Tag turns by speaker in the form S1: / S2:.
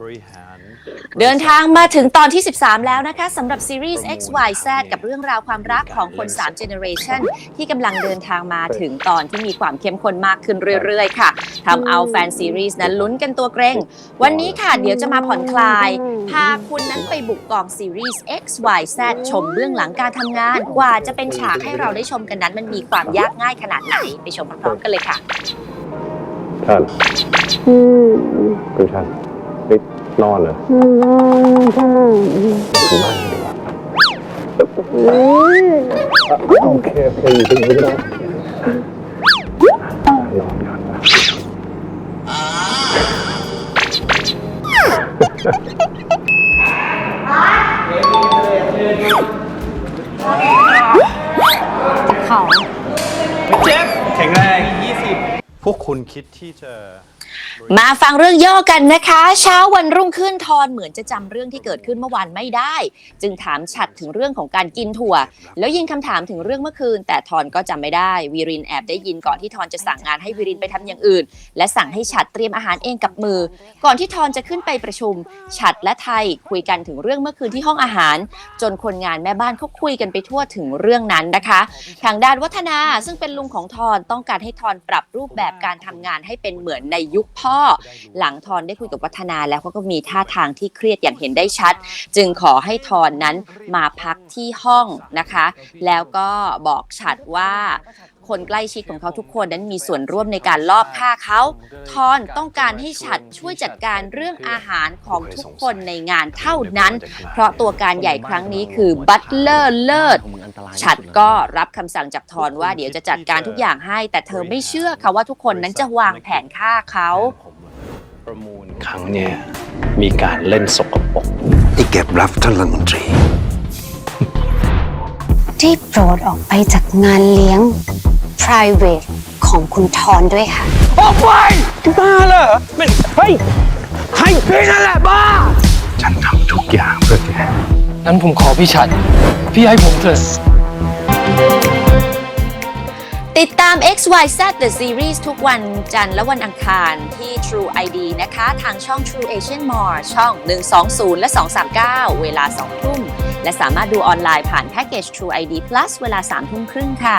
S1: บริหาร
S2: เดินทางมาถึงตอนที่ 13 แล้วนะคะสำหรับซีรีส์ XYZ กับเรื่องราวความรักของคน 3 Generation ที่กำลังเดินทางมาถึงตอนที่มีความเข้มข้นมากขึ้นเรื่อยๆ ค่ะทำเอาแฟนซีรีส์นั้นลุ้นกันตัวเกรง วันนี้ค่ะ เดี๋ยวจะมาผ่อนคลาย พาคุณนั้นไปบุกกองซีรีส์ XYZ ชมเบื้องหลังการทำงาน กว่าจะเป็นฉากให้เราได้ชมกันนั้น มันมีความยากง่ายขนาดไหนไปชมพร้อมๆกันเลยค่ะ
S3: ชันคุณชัน ไปนอนเหรอถึงบ้านกันดีกว่าโอเคโอเคอยู่ตรงนี้ก็ได้นอนก่อนนะ
S1: พ วกคุณคิดที่จะ
S2: มาฟังเรื่องย่อกันนะคะ เช้าวันรุ่งขึ้นทอนเหมือนจะจำเรื่องที่เกิดขึ้นเมื่อวานไม่ได้ จึงถามฉัดถึงเรื่องของการกินถั่ว แล้วยิงคำถามถึงเรื่องเมื่อคืน แต่ทอนก็จำไม่ได้วีรินแอบได้ยินก่อนที่ทอนจะสั่งงานให้วีรินไปทำอย่างอื่น และสั่งให้ฉัดเตรียมอาหารเองกับมือ ก่อนที่ทอนจะขึ้นไปประชุม ฉัดและไทยคุยกันถึงเรื่องเมื่อคืนที่ห้องอาหาร จนคนงานแม่บ้านเขาคุยกันไปทั่วถึงเรื่องนั้นนะคะ ทางด้านวัฒนาซึ่งเป็นลุงของทอนต้องการให้ทอนปรับรูปแบบการทำงานให้เป็นเหมือนในยุคพ่อ หลังทอนได้คุยกับวัฒนาแล้วเขาก็มีท่าทางที่เครียดอย่างเห็นได้ชัด จึงขอให้ทอนนั้นมาพักที่ห้องนะคะ แล้วก็บอกฉัดว่า คนใกล้ชิดของเขาทุกคนนั้นมีส่วนร่วมในการลอบฆ่าเขาทอนต้องการให้ฉัดช่วยจัดการเรื่องอาหารของทุกคนในงานเท่านั้น เพราะตัวการใหญ่ครั้งนี้คือบัตเลอร์เลิศฉัดก็รับคำสั่งจากทอนว่าเดี๋ยวจะจัดการทุกอย่างให้ แต่เธอไม่เชื่อค่ะว่าทุกคนนั้นจะวางแผนฆ่าเขา
S1: ประมูลครั้งเนี่ยมีการเล่นสกปรก
S4: ไอ้เก็บรับท่านรัฐมนตรี
S5: ได้โปรดออกไปจากงานเลี้ยง private ของคุณทอนด้วยค่ะ
S3: ฉันทำทุกอย่างเพื่อแก
S6: งั้นผมขอพี่ชัด พี่ให้ผมเถอะ
S2: ติดตาม XYZ The Series ทุกวันจันทร์และวันอังคารที่ True ID นะคะ ทางช่อง True Asian More ช่อง 120 และ 239 เวลา 2 ทุ่ม และสามารถดูออนไลน์ผ่านแพ็กเกจ True ID Plus เวลา 3 ทุ่มครึ่งค่ะ